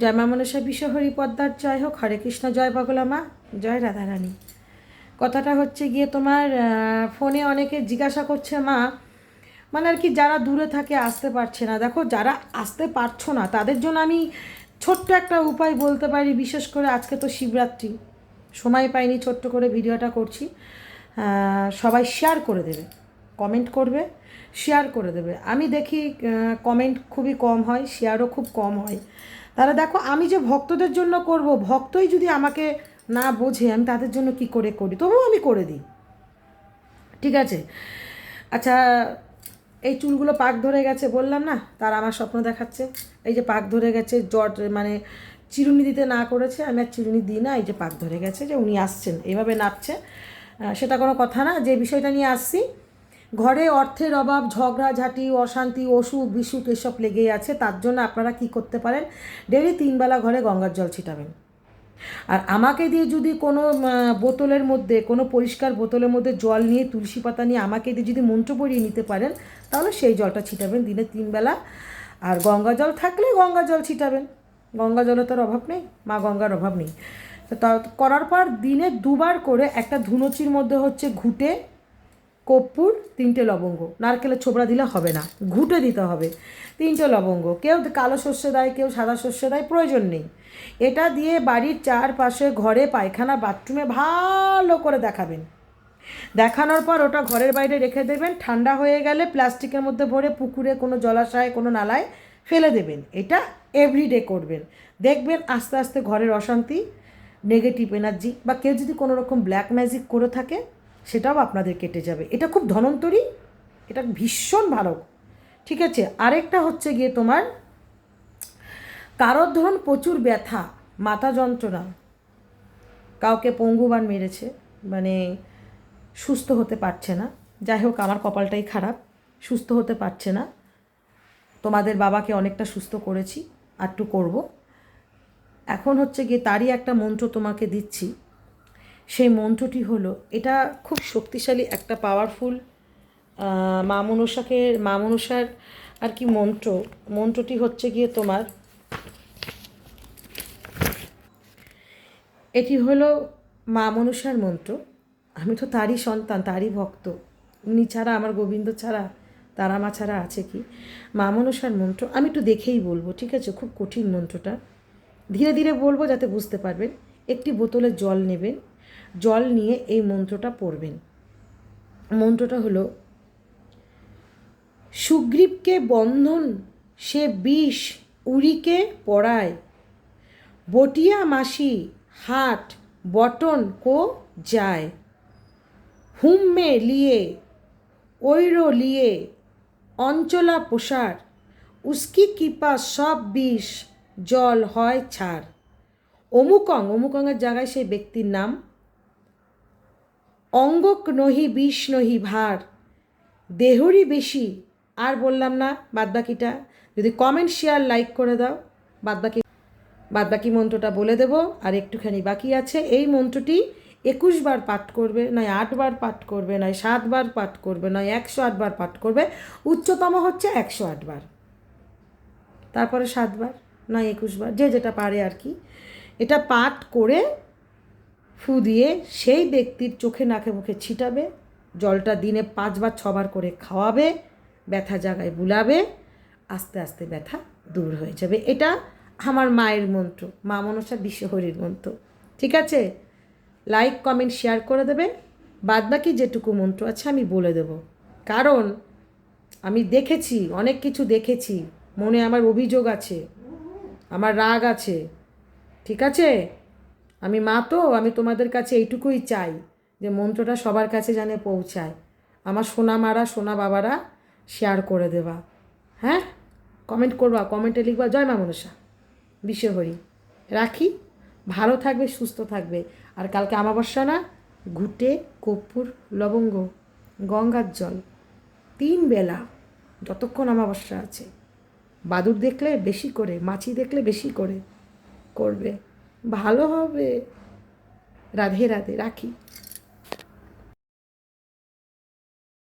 জয় মা মনসা বিশ্ব হরিপদ্মার জয় হোক, হরে কৃষ্ণ, জয় মা, জয় রাধারানী কথাটা হচ্ছে গিয়ে তোমার ফোনে অনেকে জিজ্ঞাসা করছে, মা মানে আর কি যারা দূরে থাকে আসতে পারছে না। দেখো, যারা আসতে পারছ না, তাদের জন্য আমি ছোট্ট একটা উপায় বলতে পারি, বিশেষ করে আজকে তো শিবরাত্রি। সময় পাইনি ছোট্ট করে ভিডিওটা করছি। সবাই শেয়ার করে দেবে কমেন্ট করবে শেয়ার করে দেবে। আমি দেখি কমেন্ট খুবই কম হয় শেয়ারও খুব কম হয়। তাহলে দেখো, আমি যে ভক্তদের জন্য করব, ভক্তই যদি আমাকে না বোঝে, আমি তাদের জন্য কি করে করি? তবুও আমি করে দিই। ঠিক আছে? আচ্ছা এই চুলগুলো পাক ধরে গেছে, বললাম না? তার আমার স্বপ্ন দেখাচ্ছে। এই যে পাক ধরে গেছে, জট মানে চিরুনি দিতে না করেছে, আমি আর চিরুনি দিই না, এই যে পাক ধরে গেছে, যে উনি আসছেন এইভাবে নাপছে। সেটা কোনো কথা না, যে বিষয়টা নিয়ে আসছি ঘরে অর্থের অভাব, ঝগড়াঝাঁটি, অশান্তি, অসুখ, বিসুখ এসব লেগেই আছে, তার জন্য আপনারা কি করতে পারেন? ডেলি তিনবেলা ঘরে গঙ্গার জল ছিটাবেন। আর আমাকে দিয়ে যদি কোনো বোতলের মধ্যে, কোনো পরিষ্কার বোতলের মধ্যে জল নিয়ে, তুলসী পাতা নিয়ে আমাকে দিয়ে যদি মন্ত্র পড়িয়ে নিতে পারেন, তাহলে সেই জলটা ছিটাবেন দিনে তিনবেলা। আর গঙ্গা জল থাকলে গঙ্গা জল ছিটাবেন। গঙ্গা জলের তো আর অভাব নেই, মা গঙ্গার অভাব নেই। তা করার পর দিনে দুবার করে একটা ধুনুচির মধ্যে হচ্ছে ঘুটে কর্পূর, তিনটে লবঙ্গ। নারকেলের ছোবড়া দিলে হবে না, ঘুটে দিতে হবে। তিনটে লবঙ্গ। কেউ কালো শস্য দেয়, কেউ সাদা শস্য দেয়, প্রয়োজন নেই। এটা দিয়ে বাড়ির চারপাশে ঘরে পায়খানা, বাথরুমে ভালো করে দেখাবেন। দেখানোর পর ওটা ঘরের বাইরে রেখে দেবেন। ঠান্ডা হয়ে গেলে প্লাস্টিকের মধ্যে ভরে পুকুরে কোনো জলাশয়ে, কোনো নালায় ফেলে দেবেন। এটা এভরিডে করবেন। দেখবেন আস্তে আস্তে ঘরের অশান্তি নেগেটিভ এনার্জি বা কেউ যদি কোনো রকম ব্ল্যাক ম্যাজিক করে থাকে সেটাও আপনাদের কেটে যাবে। এটা খুব ধনন্তরী, এটা ভীষণ ভালো। ঠিক আছে, আরেকটা হচ্ছে গিয়ে তোমার, কারোর ধরুন প্রচুর ব্যথা, মাথা যন্ত্রণা, কাউকে পঙ্গুবান মেরেছে মানে সুস্থ হতে পারছে না। যাই হোক, আমার কপালটাই খারাপ, সুস্থ হতে পারছে না। তোমাদের বাবাকে অনেকটা সুস্থ করেছি আর একটু করব। এখন হচ্ছে গিয়ে তারই একটা মন্ত্র তোমাকে দিচ্ছি। সেই মন্ত্রটি হলো, এটা খুব শক্তিশালী একটা পাওয়ারফুল মা মনসাকে মা মনসার আর কি মন্ত্র। মন্ত্রটি হচ্ছে গিয়ে তোমার, এটি হলো মা মনসার মন্ত্র। আমি তো তারই সন্তান, তারই ভক্ত। উনি ছাড়া, আমার গোবিন্দ ছাড়া, তারা মা ছাড়া আছে কি? মা মনসার মন্ত্র, আমি একটু দেখেই বলব, ঠিক আছে? খুব কঠিন মন্ত্রটা। ধীরে ধীরে বলব যাতে বুঝতে পারবেন। একটি বোতলে জল নেবেন জল নিয়ে এই মন্ত্রটা পড়বেন। মন্ত্রটা হলো, সুগ্রীবকে বন্ধন, সে বিষ উড়িকে পড়ায়। বটিয়া মাসি হাট, বটন কো যায়। হুম্মে লিয়ে, ঐর লিয়ে, অঞ্চলা প্রসার উস্কি কৃপা সব বিষ, জল হয় ছাড়। অমুকং, অমুকংয়ের জায়গায় সেই ব্যক্তির নাম অঙ্গক নহি বিষ নহি ভার। দেহরই বেশি। আর বললাম না, বাদবাকিটা যদি কমেন্ট শেয়ার লাইক করে দাও। বাদবাকি বাদবাকি মন্ত্রটা বলে দেব। আর একটুখানি বাকি আছে। এই মন্ত্রটি একুশ বার পাঠ করবে, নয় আটবার পাঠ করবে, নয় সাতবার পাঠ করবে, নয় একশো আটবার পাঠ করবে। উচ্চতম হচ্ছে একশো আটবার তারপরে সাতবার নয় একুশবার যে যেটা পারে আর কি। এটা পাঠ করে ফু দিয়ে সেই ব্যক্তির চোখে নাকে মুখে ছিটাবে, জলটা দিনে পাঁচবার, ছবার করে খাওয়াবে, ব্যথা জায়গায় বুলাবে, আস্তে আস্তে ব্যথা দূর হয়ে যাবে। এটা আমার মায়ের মন্ত্র, মা মনসা বিশ্বহরির মন্ত্র। ঠিক আছে? লাইক কমেন্ট শেয়ার করে দেবে বাদবাকি যেটুকু মন্ত্র আছে আমি বলে দেব। কারণ আমি দেখেছি, অনেক কিছু দেখেছি। মনে আমার অভিযোগ আছে, আমার রাগ আছে। ঠিক আছে? আমি মা তো, আমি তোমাদের কাছে এইটুকুই চাই যে মন্ত্রটা সবার কাছে জানে পৌঁছায়। আমার সোনা মারা, সোনা বাবারা শেয়ার করে দেবা। হ্যাঁ? কমেন্ট করবা কমেন্টে লিখবা, জয় মা মনসা। বিশ্বহরি রাখি। ভালো থাকবে, সুস্থ থাকবে। আর কালকে আমাবস্যা না, ঘুটে, কর্পূর, লবঙ্গ, গঙ্গার জল, তিন বেলা যতক্ষণ আমাবস্যা আছে। বাদুর দেখলে বেশি করে, মাছি দেখলে বেশি করে করবে। ভালো হবে। রাধে রাধে রাখি।